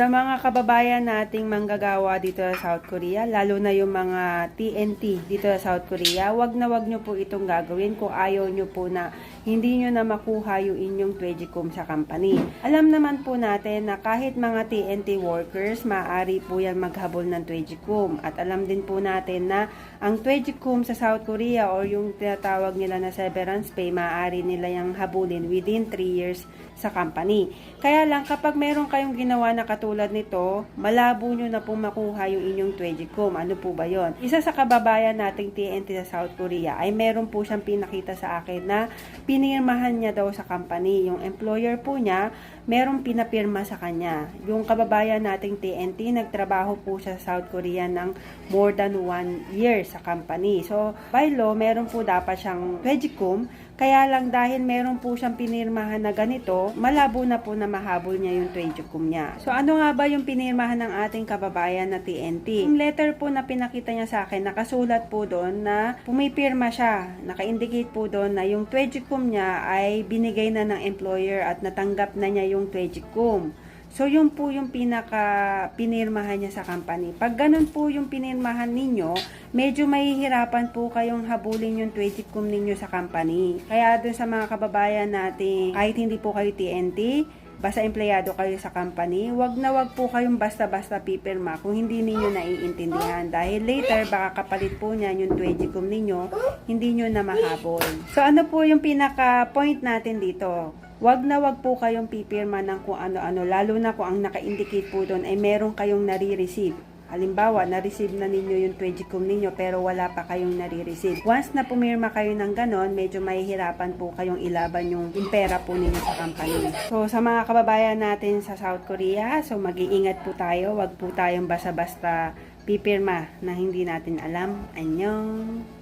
Sa mga kababayan nating manggagawa dito sa South Korea, lalo na yung mga TNT dito sa South Korea, wag na wag nyo po itong gagawin kung ayaw nyo po na hindi nyo na makuha yung inyong Twedgicom sa company. Alam naman po natin na kahit mga TNT workers, maaari po yan maghabol ng Twedgicom. At alam din po natin na ang Twedgicom sa South Korea or yung tinatawag nila na severance pay, maaari nila yung habulin within 3 years sa company. Kaya lang kapag meron kayong ginawa na katulad nito, malabo nyo na po makuha yung inyong Twedgicom. Ano po ba yon? Isa sa kababayan nating TNT sa South Korea ay meron po siyang pinakita sa akin na pinirmahan niya daw sa company. Yung employer po niya, merong pinapirma sa kanya. Yung kababayan nating TNT, nagtrabaho po sa South Korea ng more than one year sa company. So, by law, meron po dapat siyang Twedgicom kaya lang dahil meron po siyang pinirmahan na ganito, malabo na po na mahabol niya yung Twedgicom niya. So ano nga ba yung pinirmahan ng ating kababayan na TNT? Yung letter po na pinakita niya sa akin, nakasulat po doon na pumipirma siya. Naka-indicate po doon na yung Twedgicom niya ay binigay na ng employer at natanggap na niya yung Twedgicom. So, yun po yung pinaka pinirmahan niya sa company. Pag ganun po yung pinirmahan ninyo, medyo mahihirapan po kayong habulin yung 20 kum ninyo sa company. Kaya dun sa mga kababayan natin, kahit hindi po kayo TNT, basta empleyado kayo sa company, wag na wag po kayong basta-basta pipirma kung hindi ninyo naiintindihan. Dahil later, baka kapalit po niyan yung 20 kum ninyo, hindi nyo na mahabol. So, ano po yung pinaka-point natin dito? Wag na wag po kayong pipirma ng kung ano-ano, lalo na kung ang naka-indicate po doon ay meron kayong nare-receive. Halimbawa, na-receive na ninyo yung 20 kum ninyo pero wala pa kayong nare-receive. Once na pumirma kayo ng ganon, medyo mahihirapan po kayong ilaban yung, yung pera po ninyo sa company. So, sa mga kababayan natin sa South Korea, so mag-iingat po tayo. Wag po tayong basta-basta pipirma na hindi natin alam. Anyong!